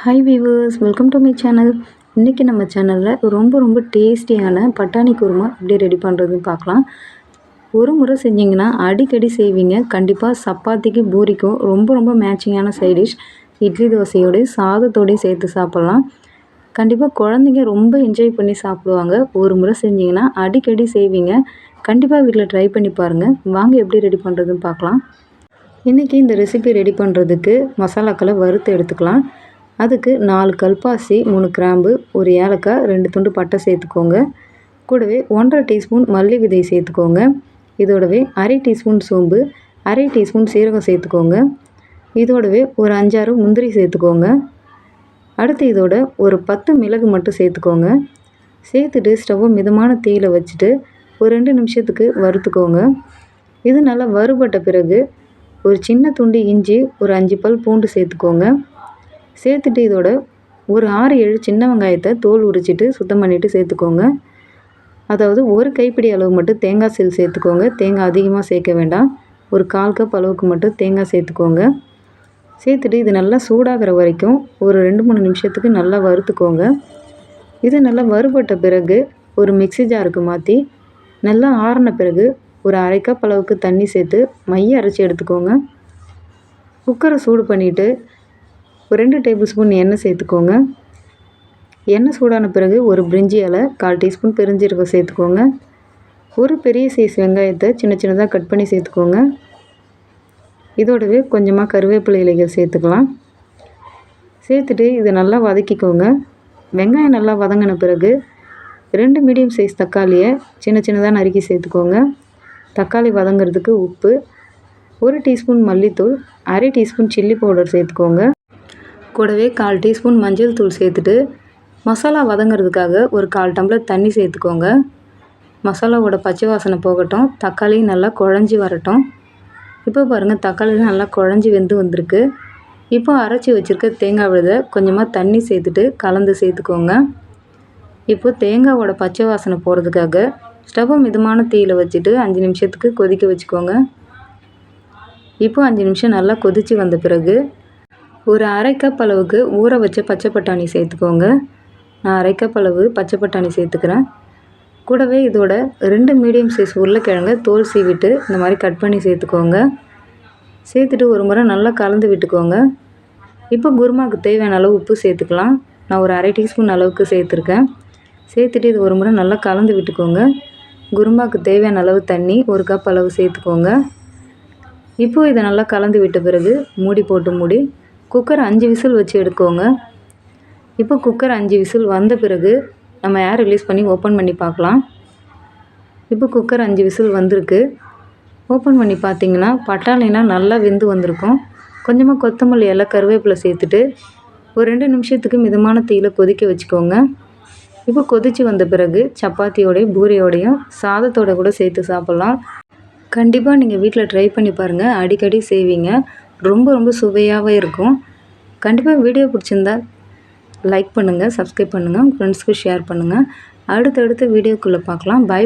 Hi viewers welcome to my channel இன்றைக்கி நம்ம சேனலில் ரொம்ப ரொம்ப டேஸ்டியான பட்டாணி குருமா எப்படி ரெடி பண்ணுறதுன்னு பார்க்கலாம். ஒரு முறை செஞ்சிங்கன்னா அடிக்கடி செய்வீங்க. கண்டிப்பாக சப்பாத்திக்கு பூரிக்கும் ரொம்ப ரொம்ப மேட்சிங்கான சைடிஷ் இட்லி தோசையோடய சாதத்தோடையும் சேர்த்து சாப்பிட்லாம். கண்டிப்பாக குழந்தைங்க ரொம்ப என்ஜாய் பண்ணி சாப்பிடுவாங்க. ஒரு முறை செஞ்சிங்கன்னா அடிக்கடி செய்வீங்க. கண்டிப்பாக வீட்டில் ட்ரை பண்ணி பாருங்கள் வாங்க எப்படி ரெடி பண்ணுறதுன்னு பார்க்கலாம். இன்றைக்கி இந்த ரெசிபி ரெடி பண்ணுறதுக்கு மசாலாக்களை வறுத்து எடுத்துக்கலாம். அதுக்கு நாலு கல்பாசி மூணு கிராம்பு ஒரு ஏலக்காய் ரெண்டு துண்டு பட்டை சேர்த்துக்கோங்க. கூடவே ஒன்றரை டீஸ்பூன் மல்லி விதை சேர்த்துக்கோங்க. இதோடவே அரை டீஸ்பூன் சோம்பு அரை டீஸ்பூன் சீரகம் சேர்த்துக்கோங்க. இதோடவே ஒரு அஞ்சாறு முந்திரி சேர்த்துக்கோங்க. அடுத்து இதோட ஒரு பத்து மிளகு மட்டும் சேர்த்துக்கோங்க. சேர்த்துட்டு ஸ்டவ்வை மிதமான தீயில் வச்சுட்டு ஒரு ரெண்டு நிமிஷத்துக்கு வறுத்துக்கோங்க. இது நல்லா வறுபட்ட பிறகு ஒரு சின்ன துண்டு இஞ்சி ஒரு அஞ்சு பல் பூண்டு சேர்த்துக்கோங்க. சேர்த்துட்டு இதோட ஒரு ஆறு ஏழு சின்ன வெங்காயத்தை தோல் உரிச்சிட்டு சுத்தம் பண்ணிவிட்டு சேர்த்துக்கோங்க. அதாவது ஒரு கைப்பிடி அளவு மட்டும் தேங்காய் சீல் சேர்த்துக்கோங்க. தேங்காய் அதிகமாக சேர்க்க வேண்டாம். ஒரு கால் கப் அளவுக்கு மட்டும் தேங்காய் சேர்த்துக்கோங்க. சேர்த்துட்டு இது நல்லா சூடாகிற வரைக்கும் ஒரு ரெண்டு மூணு நிமிஷத்துக்கு நல்லா வறுத்துக்கோங்க. இது நல்லா வறுபட்ட பிறகு ஒரு மிக்சி ஜாருக்கு மாற்றி நல்லா ஆறின பிறகு ஒரு அரை கப் அளவுக்கு தண்ணி சேர்த்து மைய அரைச்சி எடுத்துக்கோங்க. குக்கரை சூடு பண்ணிவிட்டு ஒரு ரெண்டு டேபிள் ஸ்பூன் எண்ணெய் சேர்த்துக்கோங்க. எண்ணெய் சூடான பிறகு ஒரு பிரிஞ்சி இலை கால் டீஸ்பூன் பெருஞ்சீரகம் சேர்த்துக்கோங்க. ஒரு பெரிய சைஸ் வெங்காயத்தை சின்ன சின்னதாக கட் பண்ணி சேர்த்துக்கோங்க. இதோடவே கொஞ்சமாக கருவேப்பிலை இலைகள் சேர்த்துக்கலாம். சேர்த்துட்டு இதை நல்லா வதக்கிக்கோங்க. வெங்காயம் நல்லா வதங்கின பிறகு ரெண்டு மீடியம் சைஸ் தக்காளியை சின்ன சின்னதாக நறுக்கி சேர்த்துக்கோங்க. தக்காளி வதங்கிறதுக்கு உப்பு ஒரு டீஸ்பூன் மல்லித்தூள் அரை டீஸ்பூன் சில்லி பவுடர் சேர்த்துக்கோங்க. கூடவே கால் டீஸ்பூன் மஞ்சள் தூள் சேர்த்துட்டு மசாலா வதங்கிறதுக்காக ஒரு கால் டம்ளர் தண்ணி சேர்த்துக்கோங்க. மசாலாவோட பச்சை வாசனை போகட்டும். தக்காளி நல்லா குழஞ்சி வரட்டும். இப்போ பாருங்கள் தக்காளி நல்லா குழஞ்சி வெந்து வந்திருக்கு. இப்போ அரைச்சி வச்சுருக்க தேங்காய் விழுத கொஞ்சமாக தண்ணி சேர்த்துட்டு கலந்து சேர்த்துக்கோங்க. இப்போ தேங்காவோட பச்சை வாசனை போகிறதுக்காக ஸ்டவ்வை மிதமான தீயில் வச்சுட்டு அஞ்சு நிமிஷத்துக்கு கொதிக்க வச்சுக்கோங்க. இப்போ அஞ்சு நிமிஷம் நல்லா கொதித்து வந்த பிறகு ஒரு அரை கப் அளவுக்கு ஊற வச்ச பச்சை பட்டாணி சேர்த்துக்கோங்க. நான் அரை கப் அளவு பச்சை பட்டாணி சேர்த்துக்கிறேன். கூடவே இதோட ரெண்டு மீடியம் சைஸ் உருளைக்கிழங்க தோல் சீவிட்டு இந்த மாதிரி கட் பண்ணி சேர்த்துக்கோங்க. சேர்த்துட்டு ஒரு முறை நல்லா கலந்து விட்டுக்கோங்க. இப்போ குருமாவுக்கு தேவையான அளவு உப்பு சேர்த்துக்கலாம். நான் ஒரு அரை டீஸ்பூன் அளவுக்கு சேர்த்துருக்கேன். சேர்த்துட்டு இது ஒரு முறை நல்லா கலந்து விட்டுக்கோங்க. குருமாவுக்கு தேவையான அளவு தண்ணி ஒரு கப் அளவு சேர்த்துக்கோங்க. இப்போது இதை நல்லா கலந்து விட்ட பிறகு மூடி போட்டு மூடி குக்கர் அஞ்சு விசில் வச்சு எடுக்கோங்க. இப்போ குக்கர் அஞ்சு விசில் வந்த பிறகு நம்ம ஏர் ரிலீஸ் பண்ணி ஓப்பன் பண்ணி பார்க்கலாம். இப்போ குக்கர் அஞ்சு விசில் வந்திருக்கு. ஓப்பன் பண்ணி பார்த்தீங்கன்னா பட்டாணிலாம் நல்லா வெந்து வந்திருக்கும். கொஞ்சமாக கொத்தமல்லி எல்லாம் கருவேப்பிலை சேர்த்துட்டு ஒரு ரெண்டு நிமிஷத்துக்கு மிதமான தீயில் கொதிக்க வச்சுக்கோங்க. இப்போ கொதித்து வந்த பிறகு சப்பாத்தியோடையும் பூரியோடையும் சாதத்தோட கூட சேர்த்து சாப்பிட்லாம். கண்டிப்பாக நீங்கள் வீட்டில் ட்ரை பண்ணி பாருங்கள் அடிக்கடி செய்வீங்க. ரொம்ப ரொம்ப சுவையாகவே இருக்கும். கண்டிப்பாக வீடியோ பிடிச்சிருந்தா லைக் பண்ணுங்கள் சப்ஸ்கிரைப் பண்ணுங்கள் உங்கள் ஃப்ரெண்ட்ஸ்க்கு ஷேர் பண்ணுங்கள் அடுத்தடுத்த வீடியோக்குள்ளே பார்க்கலாம். பை